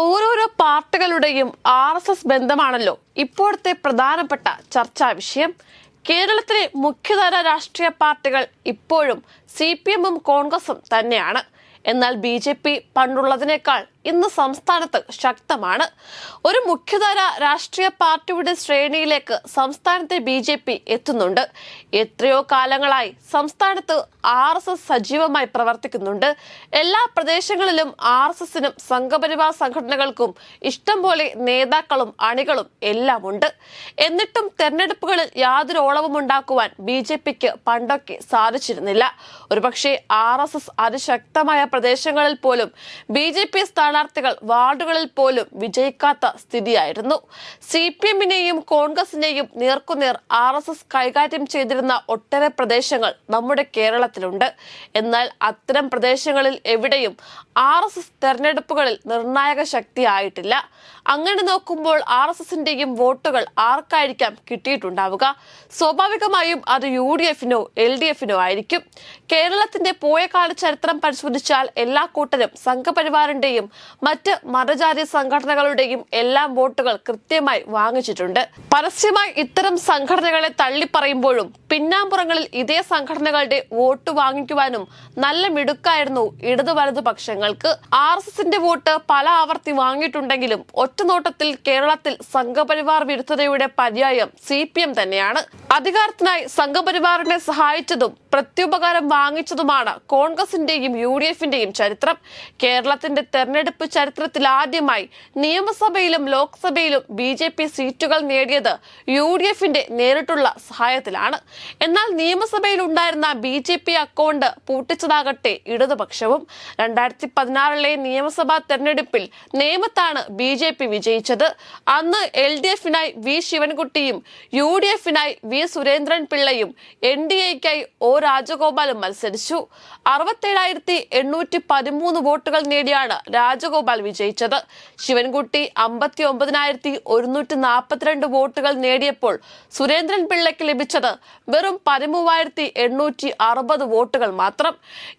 ഓരോരോ പാർട്ടികളുടെയും R S S ബന്ധമാണല്ലോ ഇപ്പോഴത്തെ പ്രധാനപ്പെട്ട ചർച്ചാ വിഷയം. കേരളത്തിലെ മുഖ്യധാര രാഷ്ട്രീയ പാർട്ടികൾ ഇപ്പോഴും സി പി എമ്മും കോൺഗ്രസും തന്നെയാണ്. എന്നാൽ ബി ജെ പി പണ്ടുള്ളതിനേക്കാൾ ഇന്ന് സംസ്ഥാനത്ത് ശക്തമാണ്. ഒരു മുഖ്യധാര രാഷ്ട്രീയ പാർട്ടിയുടെ ശ്രേണിയിലേക്ക് സംസ്ഥാനത്തെ ബി ജെ പി എത്തുന്നുണ്ട്. എത്രയോ കാലങ്ങളായി സംസ്ഥാനത്ത് ആർ എസ് എസ് സജീവമായി പ്രവർത്തിക്കുന്നുണ്ട്. എല്ലാ പ്രദേശങ്ങളിലും ആർ എസ് എസിനും സംഘപരിവാർ സംഘടനകൾക്കും ഇഷ്ടംപോലെ നേതാക്കളും അണികളും എല്ലാം ഉണ്ട് എന്നിട്ടും തെരഞ്ഞെടുപ്പുകളിൽ യാതൊരു ഓളവും ഉണ്ടാക്കുവാൻ ബി ജെ പിക്ക് പണ്ടൊക്കെ സാധിച്ചിരുന്നില്ല. ഒരുപക്ഷെ ആർ എസ് എസ് അതിശക്തമായ പ്രദേശങ്ങളിൽ പോലും ബി ജെ പി സ്ഥാനാർത്ഥികൾ വാർഡുകളിൽ പോലും വിജയിക്കാത്ത സ്ഥിതിയായിരുന്നു. സി പി എമ്മിനെയും കോൺഗ്രസിനെയും നേർക്കുനേർ ആർ എസ് എസ് കൈകാര്യം ചെയ്തിരുന്ന ഒട്ടേറെ പ്രദേശങ്ങൾ നമ്മുടെ കേരളത്തിലുണ്ട്. എന്നാൽ അത്തരം പ്രദേശങ്ങളിൽ എവിടെയും ആർ എസ് എസ് തെരഞ്ഞെടുപ്പുകളിൽ നിർണായക ശക്തിയായിട്ടില്ല. അങ്ങനെ നോക്കുമ്പോൾ ആർ എസ് എസിന്റെയും വോട്ടുകൾ ആർക്കായിരിക്കാം കിട്ടിയിട്ടുണ്ടാവുക? സ്വാഭാവികമായും അത് യു ഡി എഫിനോ എൽ ഡി എഫിനോ ആയിരിക്കും. കേരളത്തിന്റെ പോയ കാല ചരിത്രം പരിശോധിച്ചാൽ എല്ലാ കൂട്ടരും സംഘപരിവാറിന്റെയും മറ്റ് മതജാതി സംഘടനകളുടെയും എല്ലാം വോട്ടുകൾ കൃത്യമായി വാങ്ങിച്ചിട്ടുണ്ട്. പരസ്യമായി ഇത്തരം സംഘടനകളെ തള്ളിപ്പറയുമ്പോഴും പിന്നാമ്പുറങ്ങളിൽ ഇതേ സംഘടനകളുടെ വോട്ട് വാങ്ങിക്കുവാനും നല്ല മിടുക്കായിരുന്നു ഇടതു വലതു പക്ഷങ്ങൾക്ക്. ആർ എസ് എസിന്റെ വോട്ട് പല ആവർത്തി വാങ്ങിയിട്ടുണ്ടെങ്കിലും ഒറ്റനോട്ടത്തിൽ കേരളത്തിൽ സംഘപരിവാർ വിരുദ്ധതയുടെ പര്യായം സി തന്നെയാണ്. അധികാരത്തിനായി സംഘപരിവാറിനെ സഹായിച്ചതും പ്രത്യുപകാരം വാങ്ങിച്ചതുമാണ് കോൺഗ്രസിന്റെയും യു ഡി എഫിന്റെയും ചരിത്രം. കേരളത്തിന്റെ തെരഞ്ഞെടുപ്പ് ചരിത്രത്തിൽ ആദ്യമായി നിയമസഭയിലും ലോക്സഭയിലും ബി ജെ പി സീറ്റുകൾ നേടിയത് യു ഡി എഫിന്റെ നേരിട്ടുള്ള സഹായത്തിലാണ്. എന്നാൽ നിയമസഭയിൽ ഉണ്ടായിരുന്ന ബി ജെ പി അക്കൗണ്ട് പൂട്ടിച്ചതാകട്ടെ ഇടതുപക്ഷവും. രണ്ടായിരത്തി പതിനാറിലെ നിയമസഭാ തെരഞ്ഞെടുപ്പിൽ നേമത്താണ് ബി ജെ പി വിജയിച്ചത്. അന്ന് എൽ ഡി എഫിനായി വി ശിവൻകുട്ടിയും U D എഫിനായി V Surendran Pillai N D എക്കായി O രാജഗോപാലും മത്സരിച്ചു. അറുപത്തേഴായിരത്തി എണ്ണൂറ്റി പതിമൂന്ന് വോട്ടുകൾ നേടിയാണ് രാജഗോപാൽ വിജയിച്ചത്. ശിവൻകുട്ടി അമ്പത്തി ഒമ്പതിനായിരത്തി ഒരുന്നൂറ്റി നാൽപ്പത്തിരണ്ട് വോട്ടുകൾ നേടിയപ്പോൾ സുരേന്ദ്രൻ പിള്ളയ്ക്ക് ലഭിച്ചത് വെറും പതിമൂവായിരത്തി എണ്ണൂറ്റി അറുപത് വോട്ടുകൾ മാത്രം.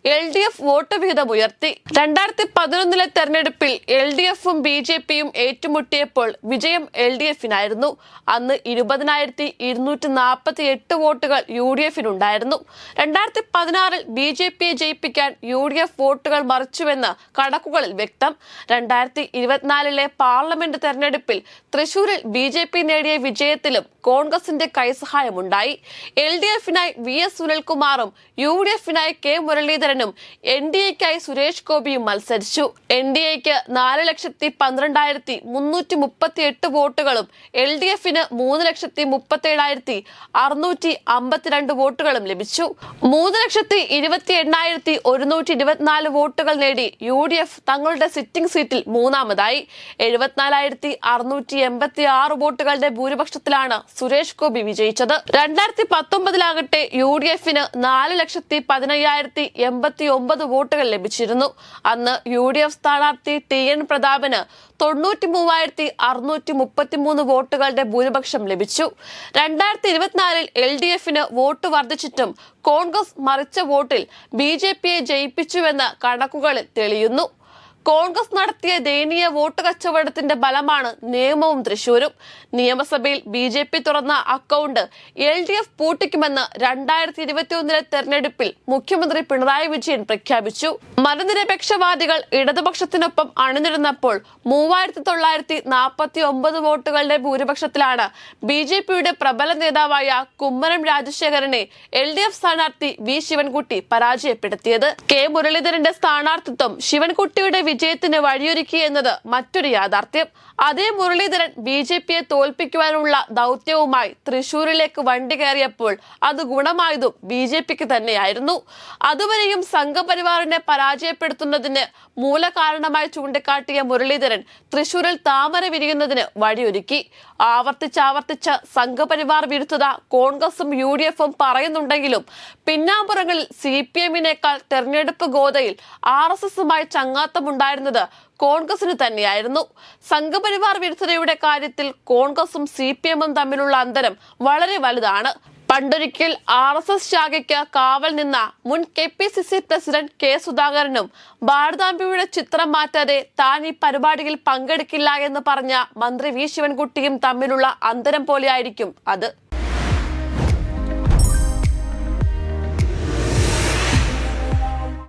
എൽ ഡി എഫ് വോട്ട് വിഹിതം ഉയർത്തി. രണ്ടായിരത്തി പതിനൊന്നിലെ തെരഞ്ഞെടുപ്പിൽ എൽ ഡി എഫും ബി ജെ പിയും ഏറ്റുമുട്ടിയപ്പോൾ വിജയം എൽ ഡി എഫിനായിരുന്നു. അന്ന് ഇരുപതിനായിരത്തി ഇരുന്നൂറ്റി നാൽപ്പത്തി എട്ട് വോട്ടുകൾ യു ഡി എഫിനുണ്ടായിരുന്നു. രണ്ടായിരത്തി പതിനാറിൽ ബി ജെ പിയെ ജയിപ്പിക്കാൻ യു ഡി എഫ് വോട്ടുകൾ മറിച്ചുവെന്ന് കണക്കുകളിൽ വ്യക്തം. രണ്ടായിരത്തി ഇരുപത്തിനാലിലെ പാർലമെന്റ് തെരഞ്ഞെടുപ്പിൽ തൃശൂരിൽ ബി ജെ പി നേടിയ വിജയത്തിലും കോൺഗ്രസിന്റെ കൈസഹായമുണ്ടായി. എൽ ഡി എഫിനായി വി എസ് സുനിൽകുമാറും യു ഡി എഫിനായി കെ മുരളീധരനും എൻ ഡി എക്കായി സുരേഷ് ഗോപിയും മത്സരിച്ചു. എൻ ഡി എക്ക് നാല് ലക്ഷത്തി പന്ത്രണ്ടായിരത്തി മുന്നൂറ്റി മുപ്പത്തി എട്ട് വോട്ടുകളും എൽ ഡി എഫിന് മൂന്ന് ലക്ഷത്തി മുപ്പത്തി ഏഴായിരത്തി അറുന്നൂറ്റി അമ്പത്തിരണ്ട് വോട്ടുകളും ലഭിച്ചു. മൂന്ന് ലക്ഷത്തി ഇരുപത്തി എണ്ണായിരത്തി ഒരുന്നൂറ്റി ഇരുപത്തിനാല് വോട്ടുകൾ നേടി യു ഡി എഫ് തങ്ങളുടെ സിറ്റിംഗ് സീറ്റിൽ മൂന്നാമതായി. എഴുപത്തിനാലായിരത്തി അറുന്നൂറ്റി എൺപത്തി ആറ് വോട്ടുകളുടെ ഭൂരിപക്ഷത്തിലാണ് സുരേഷ് ഗോപി വിജയിച്ചത്. രണ്ടായിരത്തി പത്തൊമ്പതിലാകട്ടെ യു ഡി എഫിന് നാല് ലക്ഷത്തി പതിനയ്യായിരത്തി എൺപത്തി ഒമ്പത് വോട്ടുകൾ ലഭിച്ചിരുന്നു. അന്ന് യു ഡി എഫ് സ്ഥാനാർത്ഥി ടി എൻ പ്രതാപന് തൊണ്ണൂറ്റി മൂവായിരത്തി അറുന്നൂറ്റി മുപ്പത്തി മൂന്ന് വോട്ടുകളുടെ ഭൂരിപക്ഷം ലഭിച്ചു. രണ്ടായിരത്തി ഇരുപത്തിനാലിൽ എൽ ഡി എഫിന് വോട്ട് വർദ്ധിച്ചിട്ടും കോൺഗ്രസ് മറിച്ച വോട്ടിൽ ബി ജെ പിയെ ജയിപ്പിച്ചുവെന്ന് കണക്കുകളിൽ തെളിയുന്നു. കോൺഗ്രസ് നടത്തിയ ദയനീയ വോട്ട് കച്ചവടത്തിന്റെ ബലമാണ് നിയമവും തൃശൂരും നിയമസഭയിൽ ബി ജെ പി തുറന്ന അക്കൗണ്ട് എൽ ഡി എഫ് പൂട്ടിക്കുമെന്ന് രണ്ടായിരത്തി ഇരുപത്തിയൊന്നിലെ തെരഞ്ഞെടുപ്പിൽ മുഖ്യമന്ത്രി പിണറായി വിജയൻ പ്രഖ്യാപിച്ചു. മതനിരപേക്ഷവാദികൾ ഇടതുപക്ഷത്തിനൊപ്പം അണിനിരുന്നപ്പോൾ മൂവായിരത്തി തൊള്ളായിരത്തി നാൽപ്പത്തി ഒമ്പത് വോട്ടുകളുടെ ഭൂരിപക്ഷത്തിലാണ് ബി ജെ പിയുടെ പ്രബല നേതാവായ കുമ്മനം രാജശേഖരനെ എൽ ഡി എഫ് സ്ഥാനാർത്ഥി വി ശിവൻകുട്ടി പരാജയപ്പെടുത്തിയത്. കെ മുരളീധരന്റെ സ്ഥാനാർത്ഥിത്വം ശിവൻകുട്ടിയുടെ വിജയത്തിന് വഴിയൊരുക്കി എന്നത് മറ്റൊരു യാഥാർത്ഥ്യം. അതേ മുരളീധരൻ ബി ജെ പിയെ തോൽപ്പിക്കുവാനുള്ള ദൗത്യവുമായി തൃശൂരിലേക്ക് വണ്ടി കയറിയപ്പോൾ അത് ഗുണമായതും ബി ജെ പിക്ക് തന്നെയായിരുന്നു. അതുവരെയും സംഘപരിവാറിനെ പരാജയപ്പെടുത്തുന്നതിന് മൂലകാരണമായി ചൂണ്ടിക്കാട്ടിയ മുരളീധരൻ തൃശൂരിൽ താമര വിരിയുന്നതിന് വഴിയൊരുക്കി. ആവർത്തിച്ചാവർത്തിച്ച് സംഘപരിവാർ വിരുദ്ധത കോൺഗ്രസും യു ഡി എഫും പറയുന്നുണ്ടെങ്കിലും പിന്നാമ്പുറങ്ങളിൽ സി പി എമ്മിനേക്കാൾ തെരഞ്ഞെടുപ്പ് ഗോതയിൽ ആർ എസ് എസുമായി ചങ്ങാത്തമുണ്ടായിരുന്നത് കോൺഗ്രസിന് തന്നെയായിരുന്നു. സംഘപരിവാർ വിരുദ്ധതയുടെ കാര്യത്തിൽ കോൺഗ്രസും സി പി എമ്മും തമ്മിലുള്ള അന്തരം വളരെ വലുതാണ്. പണ്ടൊരിക്കൽ ആർ എസ് എസ് ശാഖയ്ക്ക് കാവൽ നിന്ന മുൻ K P C C president K സുധാകരനും ഭാരതാംബയുടെ ചിത്രം മാറ്റാതെ താൻ ഈ പരിപാടിയിൽ പങ്കെടുക്കില്ല എന്ന് പറഞ്ഞ മന്ത്രി വി ശിവൻകുട്ടിയും തമ്മിലുള്ള അന്തരം പോലെയായിരിക്കും അത്.